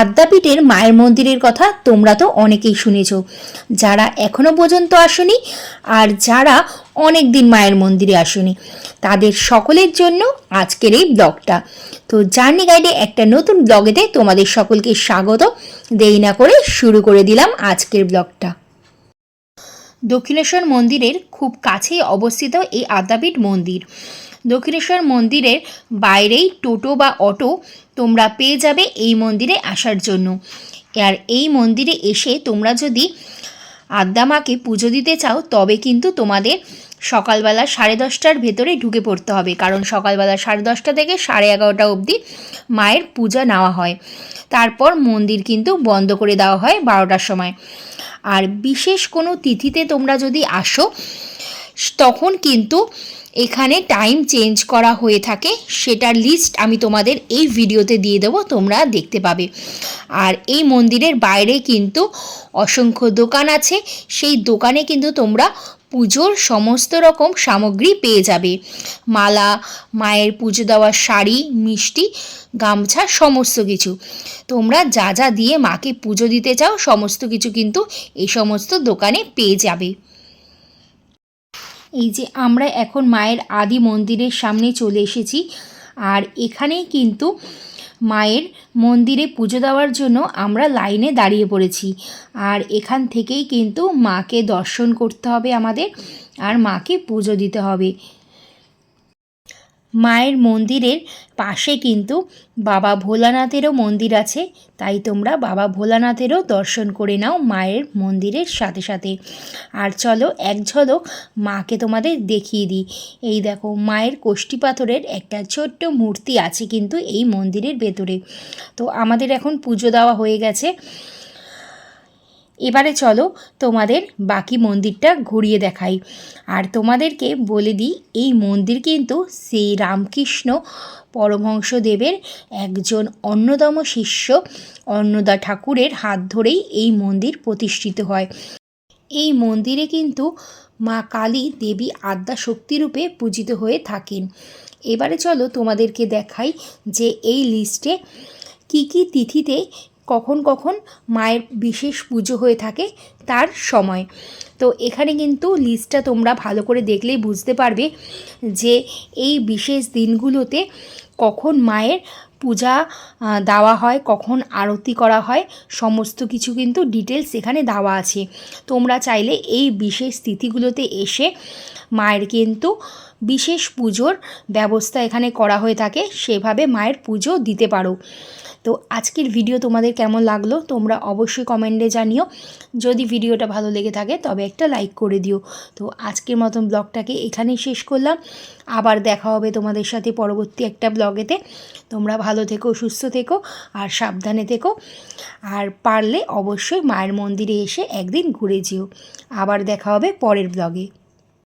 আদ্যাপীঠের মায়ের মন্দিরের কথা তোমরা তো অনেকেই শুনেছ। যারা এখনও পর্যন্ত আসনি আর যারা অনেক দিন মায়ের মন্দিরে আসনি, তাদের সকলের জন্য আজকের এই ব্লগটা। তো জার্নি গাইডে একটা নতুন ব্লগেতে তোমাদের সকলকে স্বাগত। দেরি না করে শুরু করে দিলাম আজকের ব্লগটা। দক্ষিণেশ্বর মন্দিরের খুব কাছেই অবস্থিত এই আদ্যাপীঠ মন্দির। দক্ষিণেশ্বর মন্দিরের বাইরেই টোটো বা অটো তোমরা পেয়ে যাবে এই মন্দিরে আসার জন্য। আর এই মন্দিরে এসে তোমরা যদি আদ্যামাকে পুজো দিতে চাও, তবে কিন্তু তোমাদের সকালবেলা সাড়ে দশটার ভেতরে ঢুকে পড়তে হবে। কারণ সকালবেলা সাড়ে দশটা থেকে সাড়ে এগারোটা অবধি মায়ের পূজা নেওয়া হয়। তারপর মন্দির কিন্তু বন্ধ করে দেওয়া হয় বারোটার সময়। আর বিশেষ কোনো তিথিতে তোমরা যদি আসো, তখন কিন্তু এখানে টাইম চেঞ্জ করা হয়ে থাকে, সেটার লিস্ট আমি তোমাদের এই ভিডিওতে দিয়ে দেবো, তোমরা দেখতে পাবে। আর এই মন্দিরের বাইরে কিন্তু অসংখ্য দোকান আছে, সেই দোকানে কিন্তু তোমরা পুজোর সমস্ত রকম সামগ্রী পেয়ে যাবে। মালা, মায়ের পুজো দেওয়ার শাড়ি, মিষ্টি, গামছা, সমস্ত কিছু। তোমরা যা যা দিয়ে মাকে পুজো দিতে চাও, সমস্ত কিছু কিন্তু এই সমস্ত দোকানে পেয়ে যাবে। এই যে আমরা এখন মায়ের আদি মন্দিরের সামনে চলে এসেছি। আর এখানেই কিন্তু মায়ের মন্দিরে পুজো দেওয়ার জন্য আমরা লাইনে দাঁড়িয়ে পড়েছি। আর এখান থেকেই কিন্তু মাকে দর্শন করতে হবে আমাদের। আর মাকে পুজো দিতে হবে। মায়ের মন্দিরের পাশে কিন্তু বাবা ভোলানাথেরও মন্দির আছে। তাই তোমরা বাবা ভোলানাথেরও দর্শন করে নাও মায়ের মন্দিরের সাথে সাথে। আর চলো এক ঝলক মাকে তোমাদের দেখিয়ে দিই। এই দেখো, মায়ের কোষ্ঠী পাথরের একটা ছোট্ট মূর্তি আছে কিন্তু এই মন্দিরের ভেতরে। তো আমাদের এখন পুজো দেওয়া হয়ে গেছে। এবারে চলো তোমাদের বাকি মন্দিরটা ঘুরিয়ে দেখাই। আর তোমাদেরকে বলে দিই, এই মন্দির কিন্তু শ্রী রামকৃষ্ণ পরমহংসদেবের একজন অন্যতম শিষ্য অন্নদা ঠাকুরের হাত ধরেই এই মন্দির প্রতিষ্ঠিত হয়। এই মন্দিরে কিন্তু মা কালী দেবী আদ্যা শক্তিরূপে পূজিত হয়ে থাকেন। এবারে চলো তোমাদেরকে দেখাই যে এই লিস্টে কি কি তিথিতে কখন কখন মায়ের বিশেষ পুজো হয়ে থাকে তার সময়। তো এখানে কিন্তু লিস্টটা তোমরা ভালো করে দেখলেই বুঝতে পারবে যে এই বিশেষ দিনগুলোতে কখন মায়ের পূজা দেওয়া হয়, কখন আরতি করা হয়, সমস্ত কিছু কিন্তু ডিটেলস এখানে দেওয়া আছে। তোমরা চাইলে এই বিশেষ তিথিগুলোতে এসে মায়ের কিন্তু বিশেষ পুজোর ব্যবস্থা এখানে করা হয়ে থাকে, সেভাবে মায়ের পুজো দিতে পারো। তো আজকের ভিডিও তোমাদের কেমন লাগল তোমরা অবশ্যই কমেন্টে জানিও। যদি ভিডিওটা ভালো লেগে থাকে তবে একটা লাইক করে দিও। তো আজকের মতন ব্লগটাকে এখানেই শেষ করলাম। আবার দেখা হবে তোমাদের সাথে পরবর্তী একটা ব্লগেতে। তোমরা ভালো থেকো, সুস্থ থেকো আর সাবধানে থেকো। আর পারলে অবশ্যই মায়ের মন্দিরে এসে একদিন ঘুরে যেও। আবার দেখা হবে পরের ব্লগে।